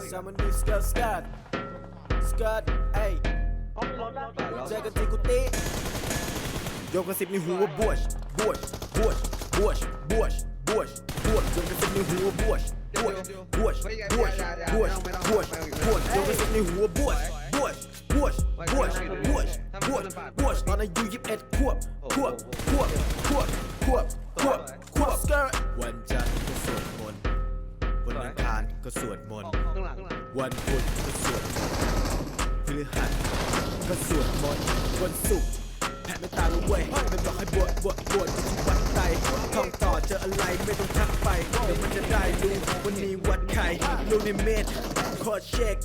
Someone do skirt skirt skirt เอ้ยเจอกันที่กุฏิโยกกระสิบในหัวบวชบวชบวชบวชบวชบวชบวชโยกกระสิบในหัวบวชบวชบวชบวชบวชบวชบวชโยกกระสิบในหัวบวชบวชบวชบวชบวชบวชบวชตอนอายุยี่สิบเอ็ดขวบขวบขวบขวบขวบขวบขวบวันจันทร์ก็สวดมนต์วันอังคารก็สวดมนต์ วันพุธก็สวดมนต์พฤหัสก็สวดมนต์วันศุกร์แผ่เมตตาลงเว้ยไม่บอกให้บวชบวชบวชที่วัดใดท่องต่อเจออะไรไม่ต้องทักไปเดี๋ยวมันจะได้ดูวันนี้วัดใครลูกในเม็ดคอเช็ค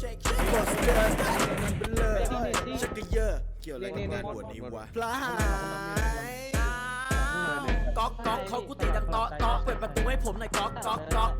คอสเตอร์มันเบลอชักกะเยอะเกี่ยวอะไรกับงานบวชนี้วะพลายก๊อกก๊อกเขากุฏิดังเตาะเตาะเปิดประตูให้ผมหน่อยก๊อกก๊อกก๊อก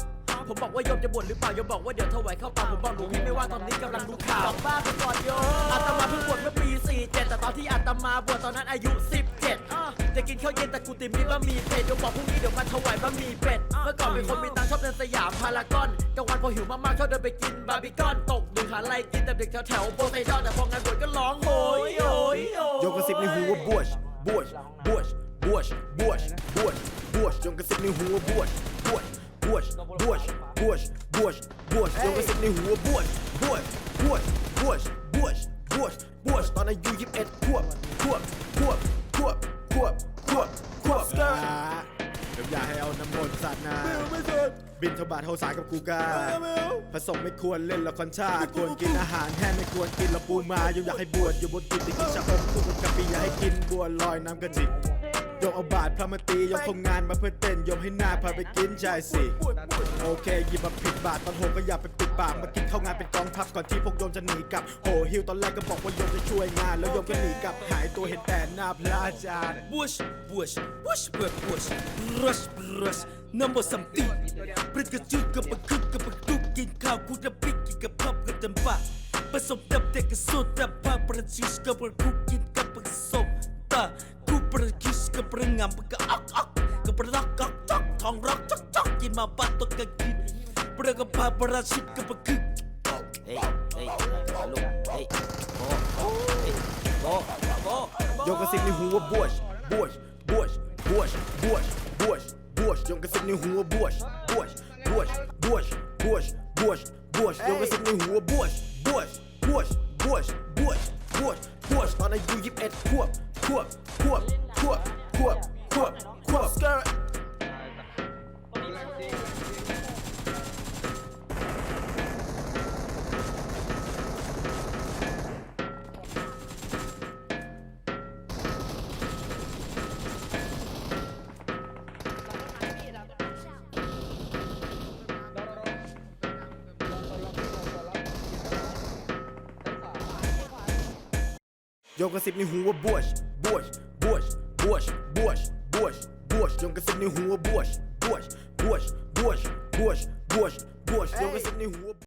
ผมบอกว่าโยมจะบวชหรือเปล่าโยมบอกว่าเดี๋ยวถวายเข้าป่าผมบอกหลวงพี่ไม่ว่าตอนนี้กำลังดูข่าวบอกบ้าไปก่อนโยมอาตมาเพิ่งบวชเมื่อปี 47 แต่ตอนที่อาตมาบวชตอนนั้นอายุ 17อะจะกินข้าวเย็นแต่กุฏิมีบะหมี่เป็ดโยมบอกพรุ่งนี้เดี๋ยวมาถวายบะหมี่เป็ดเมื่อก่อนเป็นคนมีตังค์ชอบเดินสยามพารากอนกลางวันพอหิวมากๆชอบเดินไปกินบาร์บีคอนตกดึกหาอะไรกินแต่เด็กแถวๆโปไซดอนแต่พองานบวชก็ร้องโหยโหยโหยโยกกระสิบในหัวบวชบวชบวชบวชบวชบวชบวชโยกกระสิบในหัวบวชบวชบวชบวช บวชบวชบวชโยกกระสิบในหัวบวชบวชบวชบวชบวชบวชบวชตอนอายุยี่สิบเอ็ดขวบขวบขวบขวบขวบขวบขวบเดี๋ยวอยากให้เอาน้ำมนต์สาดน้ำบินทบาทเท่าสายกับกูกาผสมไม่ควรเล่นละครชาติควรกินอาหารแห้งไม่ควรกินละปูมายังอยากให้บวชอยู่บนกินติกินชะอมคู่กับกะปิอยากให้กินบัวลอยน้ำกระจิบ ยกเอาบาทพระมาตียกทำงานมาเพื่อเต้นยมให้หน้าพาไปกินใช่สิ โอเคหยิบมาผิดบาทตอนโหก็อย่าไปปิดปากมากินข้าวงานเป็นกองทัพก่อนที่พวกโยมจะหนีกลับโหฮิวตอนแรกก็บอกว่าโยมจะช่วยงาน แล้วโยมก็หนีกลับหายตัวเห็นแต่หน้าพระอาจารย์ Bush, bush, bush, bush, bush, rush, rush, number something พระกระจุดกับปะคึกกับปะตุกกินข้าวคุกน้ำพริกกินกับพับกับจำปาผสมดับเด็กกับโซดาผ้าประชิชกับประคุกกินกับผสมตาคุกประคิช กับประงามกับอักอักกับประลักกักจักทองรักจักจักกินมาบัดตกกันกินประกับพาประชิดกับปะคึกเฮ้ยเฮ้ยลูกเฮ้ยโบเฮ้ยโบโบโยกกระสิบในหัวบวชบวชบวชบวชบวชบวชบวชโยกกระสิบในหัวบวชบวชบวชบวชบวชบวชบวชโยกกระสิบในหัวบวชบวชบวชบวชบวชบวชบวชตอนอายุยี่สิบเอ็ดขวบขวบขวบ ขวบขวบขวบขวบ skirt โยกกระสิบในหัวบวชบวชบวชบวชบวชบวชบวชโยกกระสิบในหัวบวชบวชบวชบวช บวชบวชบวชโยกกระสิบในหัว